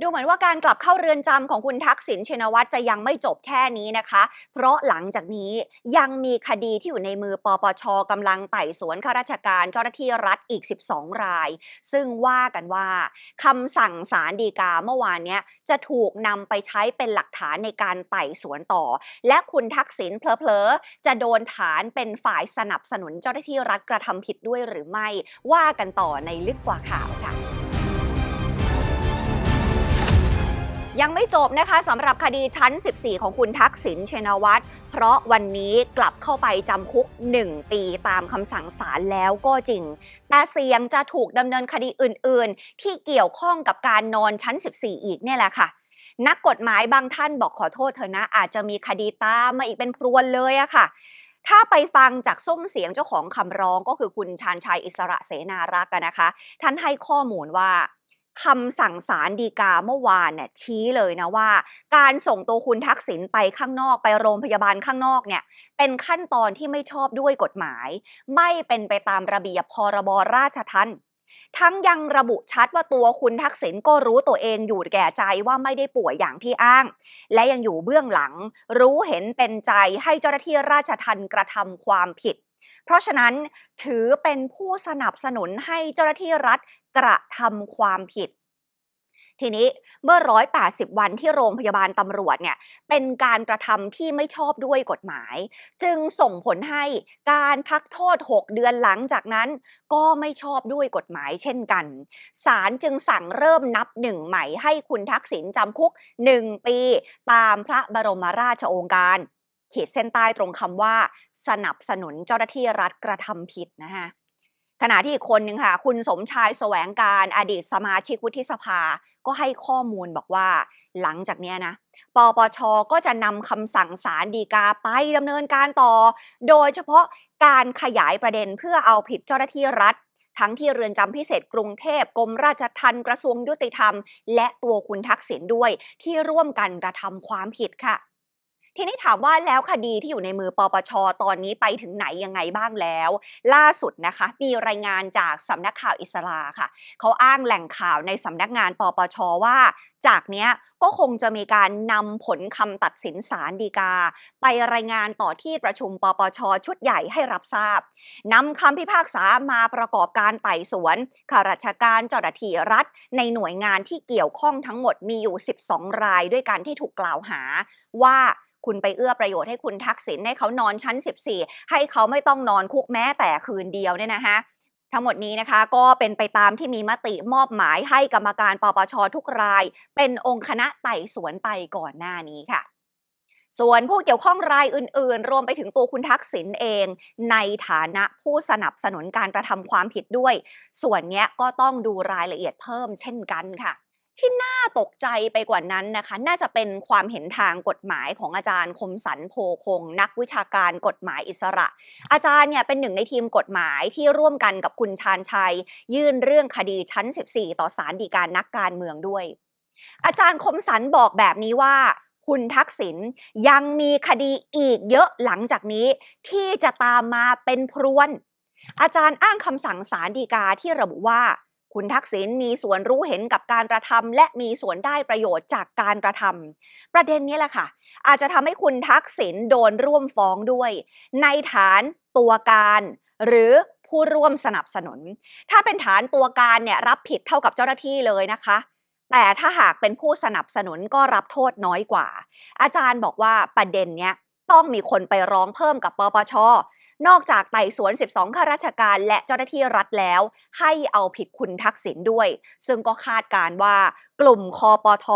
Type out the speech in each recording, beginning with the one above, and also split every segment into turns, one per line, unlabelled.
ดูเหมือนว่าการกลับเข้าเรือนจำของคุณทักษิณชินวัตรจะยังไม่จบแค่นี้นะคะ เพราะหลังจากนี้ยังมีคดีที่อยู่ในมือปปชกำลังไต่สวนข้าราชการเจ้าหน้าที่รัฐอีก 12 ราย ซึ่งว่ากันว่าคำสั่งศาลฎีกาเมื่อวานนี้จะถูกนำไปใช้เป็นหลักฐานในการไต่สวนต่อ และคุณทักษิณเพลอๆจะโดนฐานเป็นฝ่ายสนับสนุนเจ้าหน้าที่รัฐกระทำผิดด้วยหรือไม่ ว่ากันต่อในลึกกว่าข่าวค่ะ ยังไม่จบนะคะสำหรับคดีชั้น 14 ของคุณทักษิณชินวัตรเพราะวันนี้กลับเข้าไปจำคุก 1 ปีตามคำสั่งศาลแล้วก็จริง แต่เสียงจะถูกดำเนินคดีอื่น ๆ ที่เกี่ยวข้องกับการนอนชั้น 14 อีกเนี่ยแหละค่ะ นักกฎหมายบางท่านบอกขอโทษเธอนะ อาจจะมีคดีตามมาอีกเป็นพรวนเลยอะค่ะถ้าไปฟังจากส้มเสียงเจ้าของคำร้องก็คือคุณชาญชัยอิสระเสนารักษ์อะนะคะ ท่านให้ข้อมูลว่า คำสั่งศาลฎีกาเมื่อวานเนี่ยชี้เลยนะว่า การส่งตัวคุณทักษิณไปข้างนอกไปโรงพยาบาลข้างนอกเนี่ยเป็นขั้นตอนที่ไม่ชอบด้วยกฎหมาย ไม่เป็นไปตามระเบียบพรบราชทัณฑ์ทั้งยังระบุชัดว่าตัวคุณทักษิณก็รู้ตัวเองอยู่แก่ใจว่าไม่ได้ป่วยอย่างที่อ้าง และยังอยู่เบื้องหลัง รู้เห็นเป็นใจให้เจ้าหน้าที่ราชทัณฑ์กระทำความผิด เพราะฉะนั้นถือเป็นผู้สนับสนุนให้เจ้าหน้าที่รัฐ กระทำความผิด ทีนี้เมื่อ 180 วันที่โรงพยาบาลตำรวจเนี่ยเป็นการกระทำที่ไม่ชอบด้วยกฎหมาย จึงส่งผลให้การพักโทษ 6 เดือนหลังจากนั้น ก็ไม่ชอบด้วยกฎหมายเช่นกัน ศาลจึงสั่งเริ่มนับหนึ่งใหม่ให้คุณทักษิณจำคุก 1 ปี ตามพระบรมราชโองการขีดเส้นใต้ตรงคำว่า สนับสนุนเจ้าหน้าที่รัฐกระทำผิดนะคะ ขณะที่อีกคนหนึ่งค่ะ คุณสมชายแสวงการอดีตสมาชิกวุฒิสภา ก็ให้ข้อมูลบอกว่า หลังจากเนี้ยนะปปชก็จะนำคำสั่งศาลฎีกาไปดำเนินการต่อ โดยเฉพาะการขยายประเด็นเพื่อเอาผิดเจ้าหน้าที่รัฐ ทั้งที่เรือนจำพิเศษกรุงเทพกรมราชทัณฑ์กระทรวงยุติธรรม และตัวคุณทักษิณด้วยที่ร่วมกันกระทำความผิดค่ะ ทีนี้ถามว่าแล้วคดีที่อยู่ในมือปปช ตอนนี้ไปถึงไหนยังไงบ้างแล้ว ล่าสุดนะคะ มีรายงานจากสำนักข่าวอิสราค่ะ เขาอ้างแหล่งข่าวในสำนักงานปปชว่าจากเนี้ยก็คงจะมีการนำผลคำตัดสินศาลฎีกา ไปรายงานต่อที่ประชุมปปช ชุดใหญ่ให้รับทราบนำคำพิพากษามาประกอบการไต่สวนข้าราชการเจ้าหน้าที่รัฐ ในหน่วยงานที่เกี่ยวข้องทั้งหมดมีอยู่ 12 รายด้วยกันที่ถูกกล่าวหาว่า คุณไปเอื้อประโยชน์ให้คุณทักษิณให้เขานอนชั้น 14 ให้เขาไม่ต้องนอนคุกแม้แต่คืนเดียวเนี่ยนะคะทั้งหมดนี้นะคะก็เป็นไปตามที่มีมติมอบหมายให้กรรมการปปชทุกราย เป็นองค์คณะไต่สวนไปก่อนหน้านี้ค่ะ ส่วนผู้เกี่ยวข้องรายอื่น ๆ รวมไปถึงตัวคุณทักษิณเอง ในฐานะผู้สนับสนุนการกระทำความผิดด้วย ส่วนนี้ก็ต้องดูรายละเอียดเพิ่มเช่นกันค่ะ ที่น่าตกใจไปกว่านั้นนะคะ น่าจะเป็นความเห็นทางกฎหมายของอาจารย์คมสันโพคง นักวิชาการกฎหมายอิสระ อาจารย์เนี่ยเป็นหนึ่งในทีมกฎหมายที่ร่วมกันกับคุณชาญชัย ยื่นเรื่องคดีชั้น 14 ต่อศาลฎีกานักการเมืองด้วย อาจารย์คมสันบอกแบบนี้ว่าคุณทักษิณยังมีคดีอีกเยอะหลังจากนี้ ที่จะตามมาเป็นพรวน อาจารย์อ้างคำสั่งศาลฎีกาที่ระบุว่า คุณทักษิณมีส่วนรู้เห็นกับการกระทำและมีส่วนได้ประโยชน์จากการกระทำประเด็นนี้แหละค่ะ อาจจะทำให้คุณทักษิณโดนร่วมฟ้องด้วย ในฐานตัวการ หรือผู้ร่วมสนับสนุน ถ้าเป็นฐานตัวการเนี่ยรับผิดเท่ากับเจ้าหน้าที่เลยนะคะ แต่ถ้าหากเป็นผู้สนับสนุนก็รับโทษน้อยกว่า อาจารย์บอกว่าประเด็นเนี้ยต้องมีคนไปร้องเพิ่มกับปปช นอกจากไต่สวน 12 ข้าราชการ และเจ้าหน้าที่รัฐแล้ว ให้เอาผิดคุณทักษิณด้วย ซึ่งก็คาดการว่ากลุ่มคอปท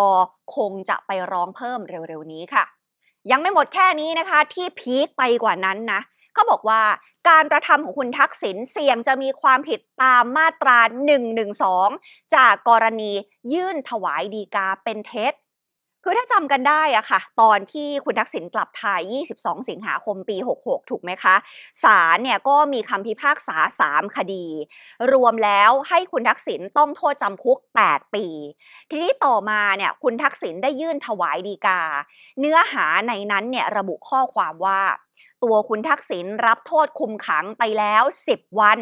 คงจะไปร้องเพิ่มเร็วๆนี้ค่ะ ยังไม่หมดแค่นี้นะคะ ที่พีคไปกว่านั้นนะเขาบอกว่าการกระทำของคุณทักษิณเสี่ยงจะมีความผิดตามมาตรา 112 จากกรณียื่นถวายดีกาเป็นเท็จ คือถ้าจำกันได้อะค่ะ ตอนที่คุณทักษิณกลับไทย 22 สิงหาคมปี 66 ถูกไหมคะศาลเนี่ยก็มีคำพิพากษา 3 คดี รวมแล้วให้คุณทักษิณต้องโทษจำคุก 8 ปี ทีนี้ต่อมาเนี่ยคุณทักษิณได้ยื่นถวายดีกา เนื้อหาในนั้นเนี่ยระบุข้อความว่า ตัวคุณทักษิณรับโทษคุมขังไปแล้ว 10 วัน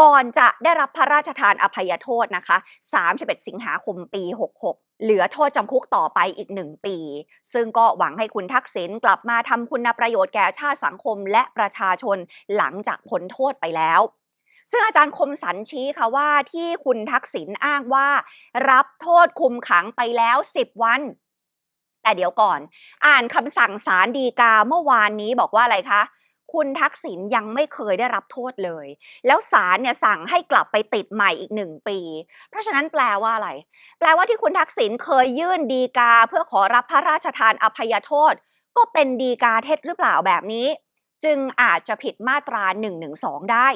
ก่อนจะได้รับพระราชทานอภัยโทษนะคะ 31 สิงหาคมปี 66 เหลือโทษจำคุกต่อไปอีก1ปี ซึ่งก็หวังให้คุณทักษิณกลับมาทำคุณประโยชน์แก่ชาติสังคมและประชาชนหลังจากพ้นโทษไปแล้ว ซึ่งอาจารย์คมสันชี้ค่ะว่าที่คุณทักษิณอ้างว่า รับโทษคุมขังไปแล้ว 10 วัน แต่เดี๋ยวก่อน อ่านคำสั่งศาลฎีกาเมื่อวานนี้บอกว่าอะไรคะ คุณทักษิณยังไม่เคยได้รับโทษเลย แล้วศาลเนี่ยสั่งให้กลับไปติดใหม่อีกหนึ่งปี เพราะฉะนั้นแปลว่าอะไร แปลว่าที่คุณทักษิณเคยยื่นดีกา เพื่อขอรับพระราชทานอภัยโทษ ก็เป็นดีกาเท็จหรือเปล่าแบบนี้ จึงอาจจะผิดมาตรา112ได้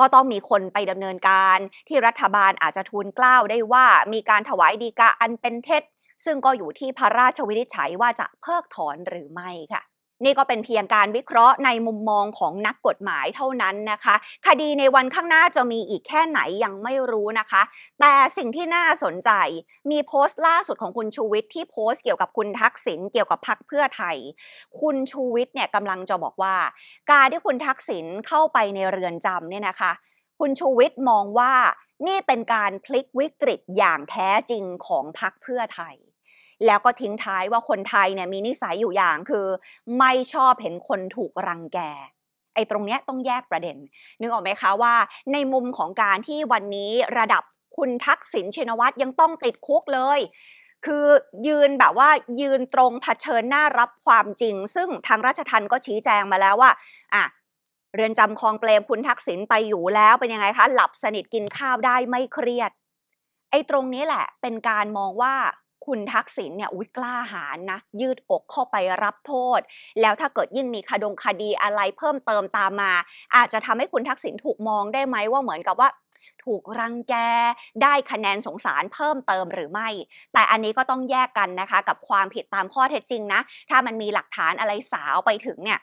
ก็ต้องมีคนไปดำเนินการที่รัฐบาลอาจจะทูลกล้าวได้ว่า มีการถวายดีกาอันเป็นเท็จ ซึ่งก็อยู่ที่พระราชวินิจฉัยว่าจะเพิกถอนหรือไม่ค่ะ นี่ก็เป็นเพียงการวิเคราะห์ในมุมมองของนักกฎหมายเท่านั้นนะคะ คดีในวันข้างหน้าจะมีอีกแค่ไหนยังไม่รู้นะคะ แต่สิ่งที่น่าสนใจมีโพสต์ล่าสุดของคุณชูวิทย์ที่โพสต์เกี่ยวกับคุณทักษิณเกี่ยวกับพรรคเพื่อไทย คุณชูวิทย์เนี่ยกำลังจะบอกว่า การที่คุณทักษิณเข้าไปในเรือนจำเนี่ยนะคะ คุณชูวิทย์มองว่านี่เป็นการพลิกวิกฤตอย่างแท้จริงของพรรคเพื่อไทย แล้วก็ทิ้งท้ายว่าคนไทยเนี่ยมีนิสัยอยู่อย่างคือ ไม่ชอบเห็นคนถูกรังแกไอ้ตรงเนี้ยต้องแยกประเด็น นึกออกไหมคะว่าในมุมของการที่วันนี้ระดับคุณทักษิณชินวัตรยังต้องติดคุกเลย คือยืนแบบว่ายืนตรงเผชิญหน้ารับความจริง ซึ่งทางราชทันก็ชี้แจงมาแล้วว่าอะเรือนจำคลองเปรมคุณทักษิณไปอยู่แล้วเป็นยังไงคะ หลับสนิทกินข้าวได้ไม่เครียด ไอ้ตรงนี้แหละเป็นการมองว่า คุณทักษิณเนี่ยอุ้ยกล้าหาญนะ ยืดอกเข้าไปรับโทษ แล้วถ้าเกิดยิ่งมีคดงคดีอะไรเพิ่มเติมตามมา อาจจะทำให้คุณทักษิณถูกมองได้ไหมว่าเหมือนกับว่าถูกรังแกได้คะแนนสงสารเพิ่มเติมหรือไม่ แต่อันนี้ก็ต้องแยกกันนะคะ กับความผิดตามข้อเท็จจริงนะ ถ้ามันมีหลักฐานอะไรสาวไปถึงเนี่ย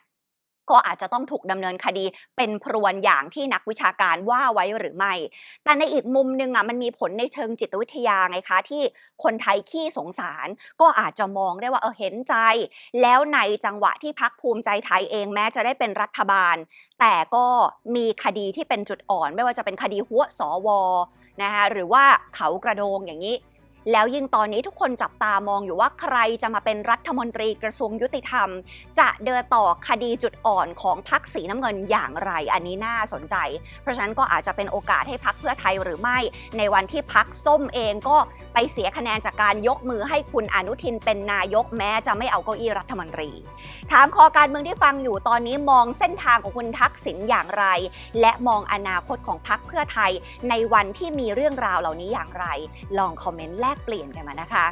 ก็อาจจะต้องถูกดำเนินคดีเป็นพรวนอย่างที่นักวิชาการว่าไว้หรือไม่ แต่ในอีกมุมหนึ่งอะมันมีผลในเชิงจิตวิทยาไงคะ ที่คนไทยขี้สงสาร ก็อาจจะมองได้ว่าเออเห็นใจ แล้วในจังหวะที่พักภูมิใจไทยเองแม้จะได้เป็นรัฐบาล แต่ก็มีคดีที่เป็นจุดอ่อน ไม่ว่าจะเป็นคดีหัวสวนะคะหรือว่าเขากระโดงอย่างนี้ แล้วยิ่งตอนนี้ทุกคนจับตามองอยู่ว่าใครจะมาเป็นรัฐมนตรีกระทรวงยุติธรรม จะเดินต่อคดีจุดอ่อนของพักสีน้ำเงินอย่างไร อันนี้น่าสนใจ เพราะฉะนั้นก็อาจจะเป็นโอกาสให้พักเพื่อไทยหรือไม่ ในวันที่พักส้มเองก็ไปเสียคะแนนจากการยกมือให้คุณอนุทินเป็นนายกแม้จะไม่เอาเก้าอี้รัฐมนตรี ถามคอการเมืองที่ฟังอยู่ตอนนี้มองเส้นทางของคุณทักษิณอย่างไร และมองอนาคตของพักเพื่อไทย ในวันที่มีเรื่องราวเหล่านี้อย่างไร ลองคอมเมนต์แลกเปลี่ยนกันมานะคะ